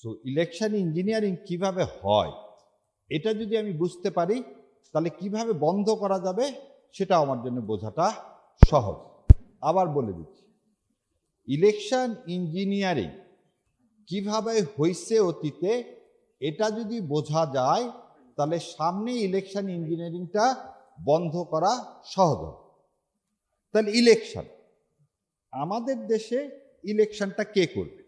So election engineering কীভাবে হয়, এটা যদি আমি বুঝতে পারি, তাহলে কীভাবে বন্ধ করা যাবে সেটা আমার জন্য বোঝাটা সহজ। আবার বলে দিচ্ছি ইলেকশন ইঞ্জিনিয়ারিং কীভাবে হয়েছে অতীতে, এটা যদি বোঝা যায়, তাহলে সামনে ইলেকশন ইঞ্জিনিয়ারিংটা বন্ধ করা সহজ তাহলে ইলেকশন আমাদের দেশে ইলেকশনটা কে করবে?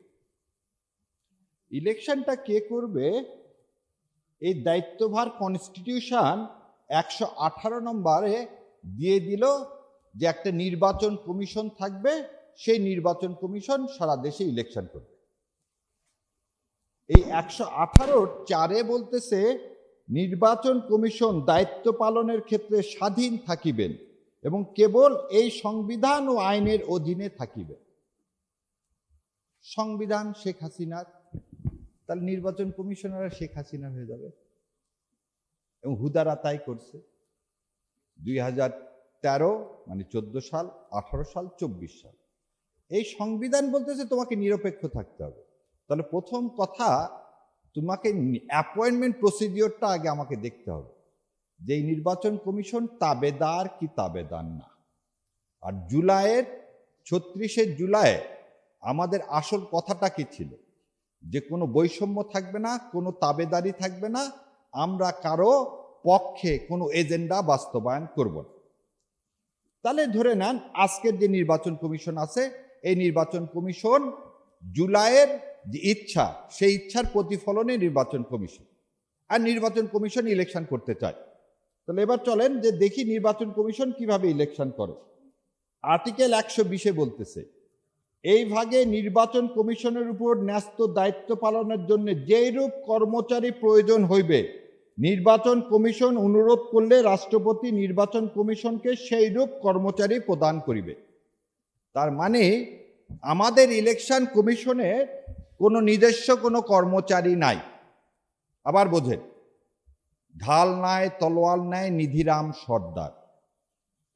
ইলেকশনটা কে করবে? এই দায়িত্বভার কনস্টিটিউশন একশো আঠারো নম্বরে দিয়ে দিল যে একটা নির্বাচন কমিশন থাকবে, সেই নির্বাচন কমিশন সারা দেশে ইলেকশন করবে। এই একশো আঠারোর চারে বলতেছে, নির্বাচন কমিশন দায়িত্ব পালনের ক্ষেত্রে স্বাধীন থাকিবেন এবং কেবল এই সংবিধান ও আইনের অধীনে থাকিবে সংবিধান শেখ হাসিনার তাহলে নির্বাচন কমিশনার শেখ হাসিনা হয়ে যাবে। এবং হুদারা তাই করছে। দুই হাজার তেরো মানে চোদ্দ সাল, আঠারো সাল, চব্বিশ সাল। এই সংবিধান বলতেছে তোমাকে নিরপেক্ষ থাকতে হবে। তাহলে প্রথম কথা, তোমাকে অ্যাপয়েন্টমেন্ট প্রসিডিওরটা আগে আমাকে দেখতে হবে। যে নির্বাচন কমিশন তাবেদার কি তাবেদার না। আর জুলাইয়ের, ছত্রিশে জুলাই, আমাদের আসল কথাটা কি ছিল? যে কোনো বৈষম্য থাকবে না, কোনো তাবেদারি থাকবে না, আমরা কারও পক্ষে কোনো এজেন্ডা বাস্তবায়ন করব না। তাহলে ধরে নেন, আজকের যে নির্বাচন কমিশন আছে, এই নির্বাচন কমিশন জুলাইয়ের যে ইচ্ছা, সেই ইচ্ছার প্রতিফলনে নির্বাচন কমিশন। আর নির্বাচন কমিশন ইলেকশন করতে চায়। তাহলে এবার চলেন যে দেখি নির্বাচন কমিশন কীভাবে ইলেকশন করে। আর্টিকেল একশো বিশে বলতেছে এই ভাগে নির্বাচন কমিশনের উপর ন্যস্ত দায়িত্ব পালনের জন্য যেইরূপ কর্মচারী প্রয়োজন হইবে, নির্বাচন কমিশন অনুরোধ করলে রাষ্ট্রপতি নির্বাচন কমিশনকে সেইরূপ কর্মচারী প্রদান করিবে। তার মানে আমাদের ইলেকশন কমিশনের কোনো নিজস্ব কোনো কর্মচারী নাই। আবার বোঝেন, ঢাল নাই, তলোয়াল নাই, নিধিরাম সর্দার।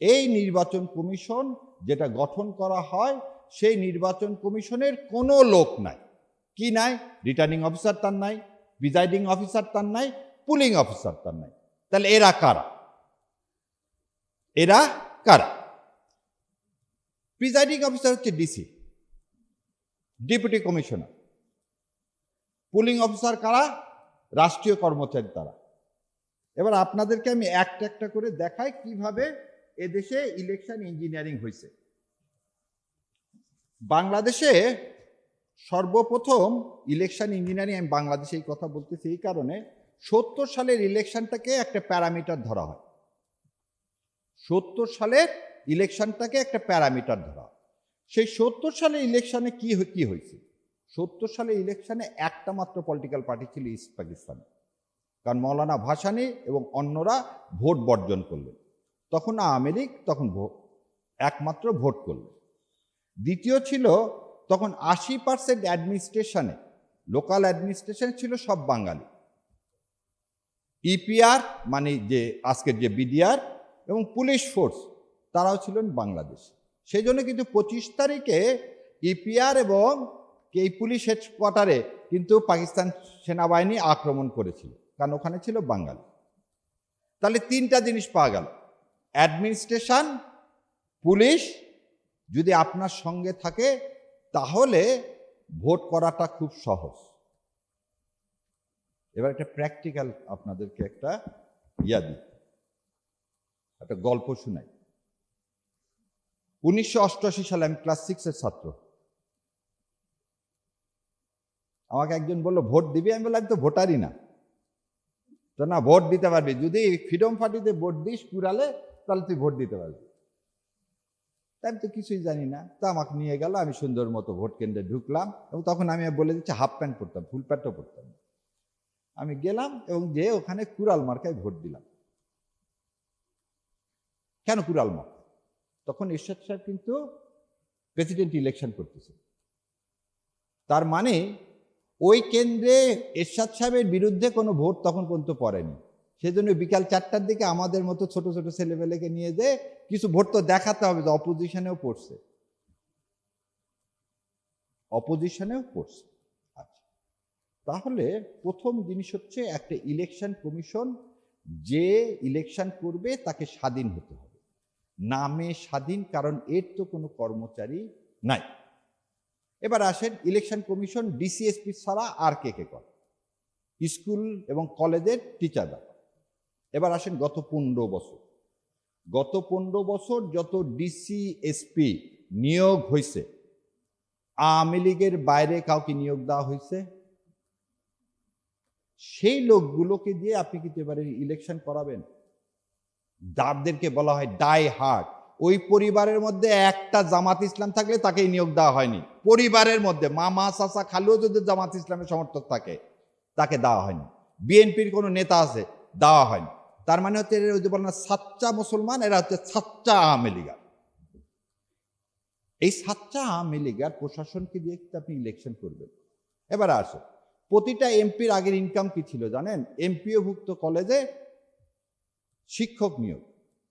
এই নির্বাচন কমিশন যেটা গঠন করা হয় সেই নির্বাচন কমিশনের কোনো লোক নাই। কি নাই? রিটার্নিং অফিসার তার নাই প্রিজাইডিং অফিসার তার নাই পুলিং অফিসার তার নাই। তাহলে এরা কারা? এরা কারা? প্রিজাইডিং অফিসার হচ্ছে DC deputy commissioner polling officer কারা? রাষ্ট্রীয় কর্মচারী তারা। এবার আপনাদেরকে আমি একটা একটা করে দেখাই কীভাবে এদেশে ইলেকশন ইঞ্জিনিয়ারিং হয়েছে বাংলাদেশে সর্বপ্রথম ইলেকশন ইঞ্জিনিয়ারিং আমি বাংলাদেশে এই কথা বলতেছি এই কারণে, সত্তর সালের ইলেকশনটাকে একটা প্যারামিটার ধরা হয়। সত্তর সালের ইলেকশনটাকে একটা প্যারামিটার ধরা হয়। সেই সত্তর সালের ইলেকশনে কি কি হয়েছে? সত্তর সালের ইলেকশনে একটা মাত্র পলিটিক্যাল পার্টি ছিল ইস্ট পাকিস্তান কারণ মৌলানা ভাসানি এবং অন্যরা ভোট বর্জন করলেন। তখন আওয়ামী লীগ তখন একমাত্র ভোট করলেন। দ্বিতীয় ছিল তখন আশি পার্সেন্ট অ্যাডমিনিস্ট্রেশনে লোকাল অ্যাডমিনিস্ট্রেশন ছিল সব বাঙালি। ইপিআর মানে যে আজকের যে বিডিআর এবং পুলিশ ফোর্স তারাও ছিলেন বাংলাদেশ। সেই জন্য কিন্তু পঁচিশ তারিখে ইপিআর এবং এই পুলিশ হেডকোয়ার্টারে কিন্তু পাকিস্তান সেনাবাহিনী আক্রমণ করেছিল, কারণ ওখানে ছিল বাঙালি। তাহলে তিনটা জিনিস পাওয়া গেল। অ্যাডমিনিস্ট্রেশন পুলিশ যদি আপনার সঙ্গে থাকে, তাহলে ভোট করাটা খুব সহজ। এবার একটা প্র্যাকটিক্যাল আপনাদেরকে একটা ইয়া দিই। একটা গল্প শোনাই। উনিশশো সালে আমি ক্লাস সিক্সের ছাত্র। আমাকে একজন বলল, ভোট দিবি? আমি বললাম তো ভোটারই না। তো না, ভোট দিতে পারবি। যদি ফ্রিডম পার্টিতে ভোট দিস, কুড়ালে, তাহলে তুই ভোট দিতে পারবি। আমি তো কিছুই জানি না। তা আমাকে নিয়ে গেল, আমি সুন্দর মতো ভোট কেন্দ্রে ঢুকলাম এবং তখন আমি বলে দিচ্ছি হাফ প্যান্ট পরতাম ফুল প্যান্টও পরতাম। আমি গেলাম এবং যে ওখানে কুড়াল মার্কায় ভোট দিলাম। কেন কুড়াল মার্কা? তখন ঈশ্বর সাহেব কিন্তু প্রেসিডেন্ট ইলেকশন করতেছে। তার মানে ওই কেন্দ্রে এরশাদ সাহেবের বিরুদ্ধে কোনো ভোট তখন পর্যন্ত পড়েনি। সেজন্য বিকাল চারটার দিকে আমাদের মতো ছোট ছোট ছেলেমেলেকে নিয়ে যে কিছু ভোট তো দেখাতে হবে যে অপোজিশনেও পড়ছে। অপোজিশনেও পড়ছে। আচ্ছা। তাহলে প্রথম জিনিস হচ্ছে একটা ইলেকশন কমিশন যে ইলেকশন করবে তাকে স্বাধীন হতে হবে। নামে স্বাধীন কারণ এর তো কোনো কর্মচারী নাই। এবার আসেন ইলেকশন কমিশন ডিসিএসপি ছাড়া আর কে কে করে? স্কুল এবং কলেজের টিচাররা এবার আসেন গত পনেরো বছর। গত পনেরো বছর যত ডিসি এসপি নিয়োগ হয়েছে আওয়ামী লীগের বাইরে কাউকে নিয়োগ দেওয়া হয়েছে সেই লোকগুলোকে দিয়ে আপনি কিন্তু এবারে ইলেকশন করাবেন। যাদেরকে বলা হয় ডাই হার্ট ওই পরিবারের মধ্যে একটা জামাত ইসলাম থাকলে তাকে নিয়োগ দেওয়া হয়নি। পরিবারের মধ্যে, মামা, চাচা, খালুও যদি জামাত ইসলামের সমর্থক থাকে, তাকে দেওয়া হয়নি। বিএনপির কোনো নেতা আছে, দেওয়া হয়নি। তার মানে হচ্ছে এরা ওই যে বলেন সাচ্চা মুসলমান, এরা হচ্ছে সাচ্চা আওয়ামী লীগার এই সাচ্চা আওয়ামী লীগার প্রশাসনকে দিয়ে কিন্তু আপনি ইলেকশন করবেন। এবার আসো, প্রতিটা এমপির আগের ইনকাম কি ছিল জানেন? এমপিওভুক্ত কলেজে শিক্ষক নিয়োগ।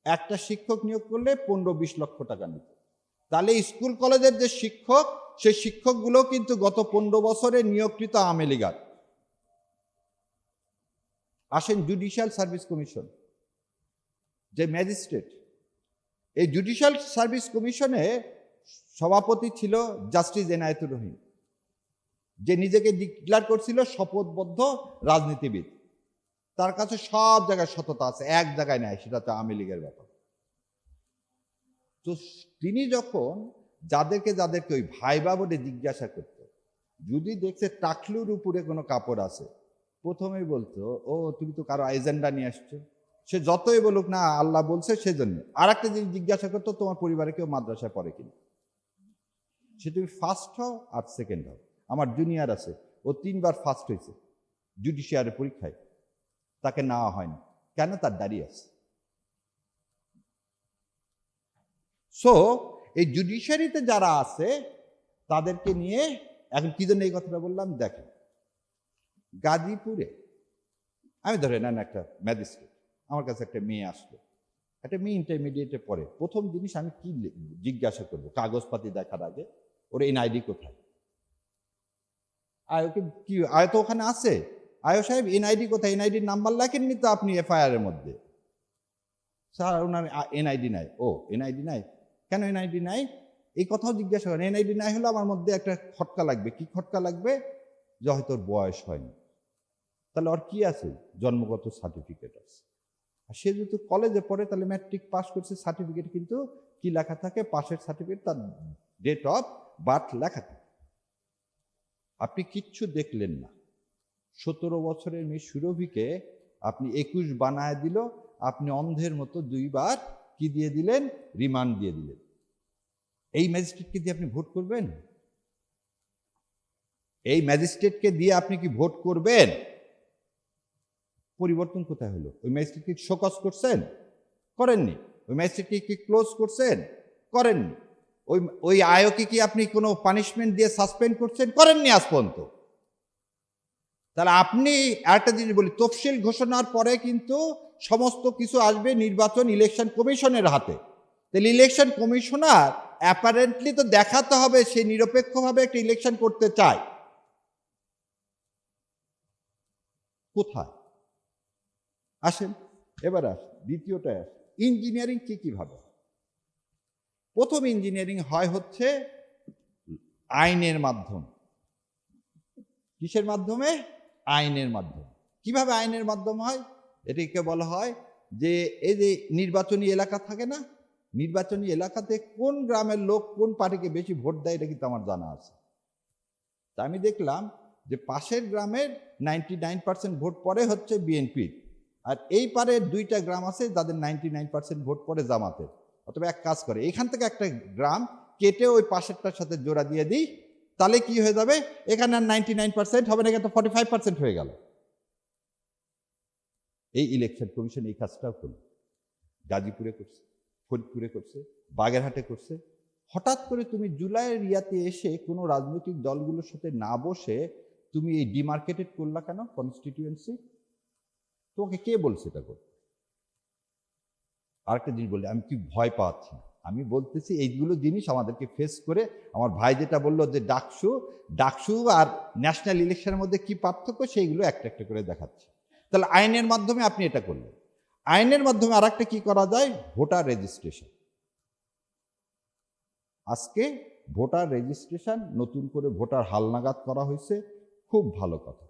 একটা শিক্ষক নিয়োগ করলে পনেরো বিশ লক্ষ টাকা নিত। তাহলে স্কুল কলেজের যে শিক্ষক, সেই শিক্ষকগুলো কিন্তু গত পনেরো বছরে নিয়োগকৃত আওয়ামী লীগার আসেন জুডিশিয়াল সার্ভিস কমিশন যে ম্যাজিস্ট্রেট এই জুডিশিয়াল সার্ভিস কমিশনে সভাপতি ছিল জাস্টিস এনায়েতুর রহিম, যে নিজেকে ডিক্লার করছিল শপথবদ্ধ রাজনীতিবিদ। তার কাছে সব জায়গায় সততা আছে, এক জায়গায় নেয় সেটা তো আওয়ামী লীগের ব্যাপার। তো তিনি যখন যাদেরকে যাদেরকে ওই ভাইবা বলে জিজ্ঞাসা করত যদি দেখছে টাকলুর উপরে কোনো কাপড় আছে প্রথমেই বলতো, ও, তুমি তো কারও এজেন্ডা নিয়ে আসছো। সে যতই বলুক না, আল্লাহ বলছে সেজন্য। আর একটা জিনিস জিজ্ঞাসা করতো, তোমার পরিবারে কেউ মাদ্রাসায় পড়ে কিনা? সে, তুমি ফার্স্ট হও আর সেকেন্ড হও। আমার জুনিয়র আছে, ও তিনবার ফার্স্ট হয়েছে জুডিশিয়ারের পরীক্ষায়। তাকে নেওয়া হয়নি। কেন? তার দাঁড়িয়ে আছে। সো এই জুডিশিয়ারিতে যারা আছে, তাদেরকে নিয়ে এখন কি জন্য এই কথাটা বললাম? দেখেন গাজীপুরে। আমি ধরে নেন একটা ম্যাজিস্ট্রেট আমার কাছে একটা মেয়ে আসলো। একটা মেয়ে ইন্টারমিডিয়েটে পড়ে। প্রথম জিনিস আমি কি জিজ্ঞাসা করব? কাগজপাতি দেখার আগে? ওর এনআইডি কোথায়? আয়োকে কি, আয় তো ওখানে আছে। আয়ো সাহেব, এনআইডি কোথায়? এনআইডির নাম্বার লেখেননি তো আপনি এফআইআর এর মধ্যে? স্যার, ওনার এনআইডি নাই। ও, এনআইডি নাই? কেন এনআইডি নাই? এই কথাও জিজ্ঞাসা করেন। এনআইডি নাই হলে আমার মধ্যে একটা খটকা লাগবে। কি খটকা লাগবে? যে হয়তো বয়স হয়নি। তাহলে ওর কি আছে? জন্মগত সার্টিফিকেট আছে। আর সে যদি কলেজে পড়ে, তাহলে ম্যাট্রিক পাস করছে সার্টিফিকেট কিন্তু কি লেখা থাকে? পাশের সার্টিফিকেট তার ডেট অফ বার্থ লেখা থাকে। আপনি কিচ্ছু দেখলেন না। সতেরো বছরের মেয়ে সুরভিকে আপনি একুশ বানায় দিল, আপনি অন্ধের মতো দুইবার কি দিয়ে দিলেন? রিমান্ড দিয়ে দিলেন। এই ম্যাজিস্ট্রেটকে দিয়ে আপনি ভোট করবেন? এই ম্যাজিস্ট্রেটকে দিয়ে আপনি কি ভোট করবেন? পরিবর্তন কোথায় হলো? ওই ম্যাজিস্ট্রেটকে শোকস করছেন? করেননি। ওই ম্যাজিস্ট্রেটকে কি ক্লোজ করছেন? করেননি। ওই ওই আয়োকে কি আপনি কোনো পানিশমেন্ট দিয়ে সাসপেন্ড করছেন? করেননি আজ পর্যন্ত। তাহলে আপনি একটা জিনিস বলি, তফসিল ঘোষণার পরে কিন্তু সমস্ত কিছু আসবে নির্বাচন ইলেকশন কমিশনের হাতে। তাহলে ইলেকশন কমিশনার অ্যাপারেন্টলি তো দেখাতে হবে, সে নিরপেক্ষভাবে একটা ইলেকশন করতে চায়। কোথায়? আসেন, এবার আস দ্বিতীয়টা আস। ইঞ্জিনিয়ারিং কি কীভাবে? প্রথম ইঞ্জিনিয়ারিং হয় হচ্ছে আইনের মাধ্যম। কিসের মাধ্যমে? আইনের মাধ্যমে। কীভাবে আইনের মাধ্যমে হয়? এটিকে বলা হয় যে, এই যে নির্বাচনী এলাকা থাকে না, নির্বাচনী এলাকাতে কোন গ্রামের লোক কোন পার্টিকে বেশি ভোট দেয়, এটা কিন্তু আমার জানা আছে। তা আমি দেখলাম যে পাশের গ্রামের নাইনটি নাইন পার্সেন্ট ভোট পরে হচ্ছে বিএনপির আর এই পারের দুইটা গ্রাম আছে যাদের নাইনটি নাইন পার্সেন্ট ভোট পড়ে জামাতের। অথবা এক কাজ করে, এখান থেকে একটা গ্রাম কেটে ওই পাশেরটার সাথে জোড়া দিয়ে দিই, তাহলে কি হয়ে যাবে? এখানে আর নাইনটি নাইন পার্সেন্ট হবে না, এখানে তো ফর্টি ফাইভ পার্সেন্ট হয়ে গেল। এই ইলেকশন কমিশন এই কাজটাও করল। গাজীপুরে করছে, ফরিদপুরে করছে, বাগেরহাটে করছে। হঠাৎ করে তুমি জুলাইয়ের ইয়াতে এসে কোনো রাজনৈতিক দলগুলোর সাথে না বসে তুমি এই ডিমার্কেটেড করলা কেন? কনস্টিটিউয়েন্সি তোমাকে কে বলছে এটা করতে? আরেকটা জিনিস বললে আমি কি ভয় পাচ্ছি। আমি বলতেছি এইগুলো জিনিস আমাদেরকে ফেস করে, আমার ভাই যেটা বলল যে ডাকসু ডাকসু আর ন্যাশনাল ইলেকশনের মধ্যে কি পার্থক্য সেইগুলো একটা একটা করে দেখাচ্ছে। তাহলে আইনের মাধ্যমে আপনি এটা করলেন। আইনের মাধ্যমে আর একটা কি করা যায়? ভোটার রেজিস্ট্রেশন আজকে ভোটার রেজিস্ট্রেশন নতুন করে ভোটার হালনাগাদ করা হয়েছে, খুব ভালো কথা।